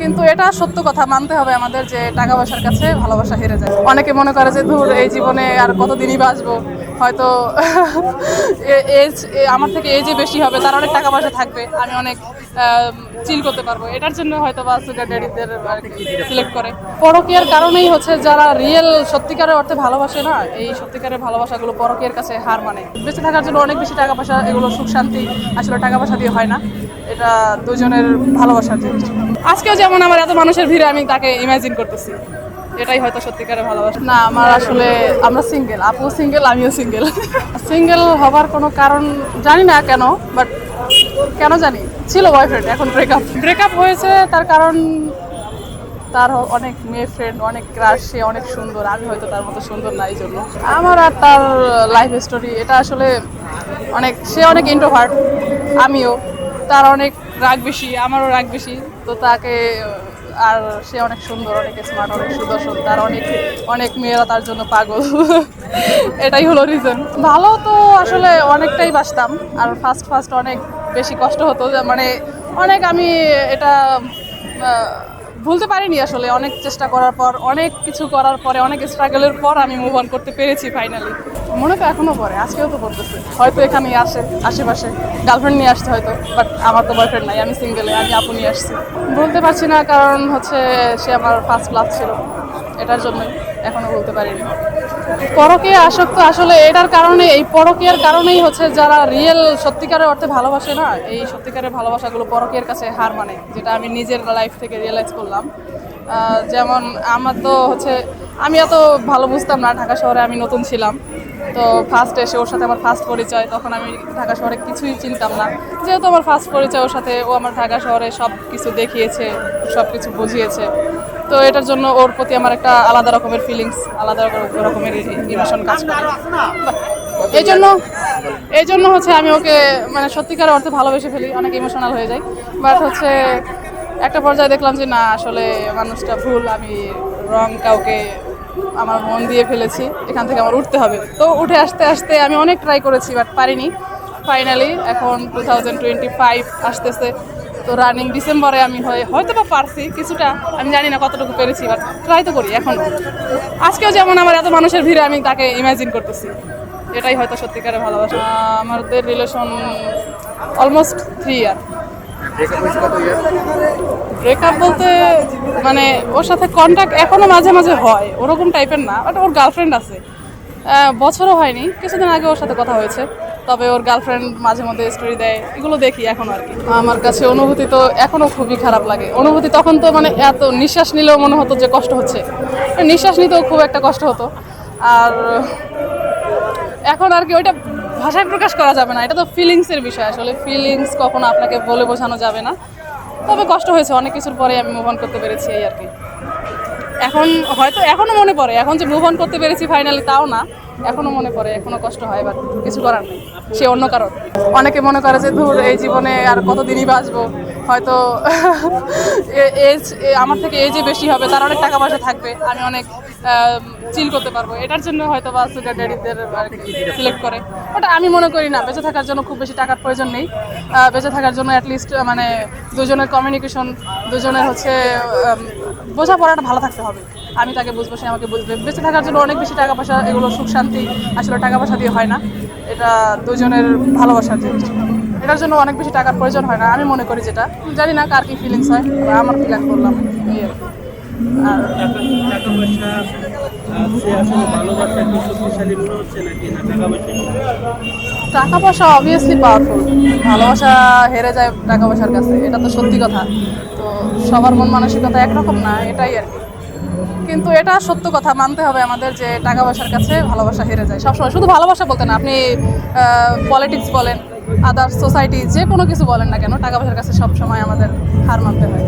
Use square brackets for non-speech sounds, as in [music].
কিন্তু এটা সত্য কথা, মানতে হবে আমাদের যে টাকা পয়সার কাছে ভালোবাসা হেরে যায়। অনেকে মনে করে যে, ধুর, এই জীবনে আর কতদিনই বাঁচবো? হয়তো এজ আমার থেকে এজে বেশি হবে, তার অনেক টাকা পয়সা থাকবে, আমি অনেক চিল করতে পারব। এটার জন্য হয়তো বা সুগার ড্যাডিদের সিলেক্ট করে। পরকীয়ার কারণেই হচ্ছে যারা রিয়েল সত্যিকারের অর্থে ভালোবাসে না, এই সত্যিকারের ভালোবাসাগুলো পরকীয়ার কাছে হার মানে। বেঁচে থাকার জন্য অনেক বেশি টাকা পয়সা, এগুলো সুখ শান্তি আসলে টাকা পয়সা দিয়ে হয় না। এটা দুজনের ভালোবাসার জিনিস। আজকেও যেমন আমার এত মানুষের ভিড়ে আমি তাকে ইমাজিন করতেছি। এটাই হয়তো সত্যিকারের ভালোবাসা। না আমার আসলে আমরা সিঙ্গেল আপু সিঙ্গেল আমিও সিঙ্গেল সিঙ্গেল হবার কোনো কারণ জানি না কেন বাট কেন জানি? ছিল বয়ফ্রেন্ড এখন ব্রেকআপ ব্রেকআপ হয়েছে তার কারণ তার অনেক মেয়ে ফ্রেন্ড অনেক ক্রাশ সে অনেক সুন্দর। আমি হয়তো তার মতো সুন্দর না এই জন্য আমার আর তার লাইফ স্টোরি এটা আসলে অনেক সে অনেক ইন্ট্রোভার্ট আমিও। তার অনেক রাগ বেশি আমারও রাগ বেশি। তো তাকে আর সে অনেক সুন্দর, অনেক স্মার্ট অনেক সুদর্শন তার অনেক অনেক মেয়েরা তার জন্য পাগল। [laughs] এটাই হলো রিজন ভালো তো আসলে অনেকটাই বাসতাম আর ফার্স্ট ফার্স্ট অনেক বেশি কষ্ট হতো। মানে অনেক আমি এটা ভুলতে পারিনি আসলে, অনেক চেষ্টা করার পর, অনেক কিছু করার পরে, অনেক স্ট্রাগলের পর আমি মুভ অন করতে পেরেছি ফাইনালি মনে তো এখনও পরে আজকেও তো পড়তেছে। হয়তো এখানেই আসে, আশেপাশে। গার্লফ্রেন্ড নিয়ে আসতে হয়তো বাট আমার তো বয়ফ্রেন্ড নাই, আমি সিঙ্গেলে আমি আপু নিয়ে আসছি। বলতে পারছি না, কারণ হচ্ছে সে আমার ফার্স্ট ক্লাস ছিল। এটার জন্যই এখনও বলতে পারিনি। পরকে আসক্ত আসলে এটার কারণে, এই পরকীয়ার কারণেই হচ্ছে যারা রিয়েল সত্যিকারের অর্থে ভালোবাসে না, এই সত্যিকারের ভালোবাসাগুলো পরকীয়ার কাছে হার মানে যেটা আমি নিজের লাইফ থেকে রিয়েলাইজ করলাম। যেমন আমার তো হচ্ছে, আমি এত ভালো বুঝতাম না ঢাকা শহরে আমি নতুন ছিলাম। তো ফার্স্ট এসে ওর সাথে আমার ফার্স্ট পরিচয়, তখন আমি ঢাকা শহরে কিছুই চিনতাম না। যেহেতু আমার ফার্স্ট পরিচয় ওর সাথে, ও আমার ঢাকা শহরে সব কিছু দেখিয়েছে সব কিছু বুঝিয়েছে। তো এটার জন্য ওর প্রতি আমার একটা আলাদা রকমের ফিলিংস আলাদা রকম- রকমের ইমোশন কাজ করে। এই জন্য এই জন্য হচ্ছে আমি ওকে মানে সত্যিকার অর্থে ভালোবেসে ফেলি, অনেক ইমোশনাল হয়ে যাই বাট হচ্ছে একটা পর্যায়ে দেখলাম যে না, আসলে মানুষটা ভুল, আমি রং কাউকে আমার মন দিয়ে ফেলেছি, এখান থেকে আমার উঠতে হবে। তো উঠে আসতে আসতে আমি অনেক ট্রাই করেছি বাট পারিনি। ফাইনালি এখন টু থাউজেন্ড টোয়েন্টি ফাইভ আসতেছে। তো রানিং ডিসেম্বরে আমি হয়ে হয়তো বা পারছি কিছুটা আমি জানি না কতটুকু পেরেছি বাট ট্রাই তো করি এখন। আজকেও যেমন আমার এত মানুষের ভিড়ে আমি তাকে ইমাজিন করতেছি। এটাই হয়তো সত্যিকারের ভালোবাসা। আমাদের relation almost three year breakup বলতে মানে ওর সাথে কন্ট্যাক্ট এখনও মাঝে মাঝে হয় ওরকম টাইপের না বাট ওর গার্লফ্রেন্ড আছে। বছরও হয়নি, কিছুদিন আগে ওর সাথে কথা হয়েছে। তবে ওর গার্লফ্রেন্ড মাঝে মধ্যে স্টোরি দেয়, এগুলো দেখি এখন আর কি। আমার কাছে অনুভূতি তো এখনও খুবই খারাপ লাগে। অনুভূতি তখন তো মানে এত নিঃশ্বাস নিলেও মনে হতো যে কষ্ট হচ্ছে। নিঃশ্বাস নিতেও খুব একটা কষ্ট হতো। আর এখন আর কি ওইটা ভাষায় প্রকাশ করা যাবে না। এটা তো ফিলিংসের বিষয় আসলে। ফিলিংস কখনো আপনাকে বলে বোঝানো যাবে না। তবে কষ্ট হয়েছে, অনেক কিছুর পরে আমি মুভ অন করতে পেরেছি এই আর কি। এখন হয়তো এখনও মনে পড়ে। এখন যে মুভ অন করতে পেরেছি ফাইনালি তাও না। এখনও মনে পড়ে, এখনও কষ্ট হয় বাট কিছু করার নেই। সে অন্য কারণ। অনেকে মনে করে যে, ধুর, এই জীবনে আর কতদিনই বাঁচবো? হয়তো [laughs] এজ আমার থেকে এজে বেশি হবে, তার অনেক টাকা পয়সা থাকবে। আমি অনেক চিল করতে পারব। এটার জন্য হয়তো বা সুগার ড্যাডিদের সিলেক্ট করে। ওটা আমি মনে করি না, বেঁচে থাকার জন্য খুব বেশি টাকার প্রয়োজন নেই। বেঁচে থাকার জন্য অ্যাটলিস্ট মানে দুজনের কমিউনিকেশন দুজনের হচ্ছে বোঝাপড়াটা ভালো থাকতে হবে। আমি তাকে বুঝব, সে আমাকে বুঝবে। বেঁচে থাকার জন্য অনেক বেশি টাকা পয়সা, এগুলো সুখ, শান্তি, আসলে টাকা পয়সা দিয়ে হয় না। এটা দুজনের ভালোবাসার জিনিস। এটার জন্য অনেক বেশি টাকার প্রয়োজন হয় না, আমি মনে করি যেটা। জানি না কার কি ফিলিংস হয় আমার ফিল করলাম এই আর কি। টাকা পয়সা টাকা পয়সা অবভিয়াসলি পাওয়ারফুল ভালোবাসা হেরে যায় টাকা পয়সার কাছে, এটা তো সত্যি কথা। তো সবার মন মানসিকতা একরকম না, এটাই আর কি। কিন্তু এটা সত্য কথা, মানতে হবে আমাদের যে টাকা পয়সার কাছে ভালোবাসা হেরে যায়। সবসময় শুধু ভালোবাসা বলতে না, আপনি পলিটিক্স বলেন আদার সোসাইটি যে কোনো কিছু বলেন না কেন টাকা পয়সার কাছে সবসময় আমাদের হার মানতে হয়।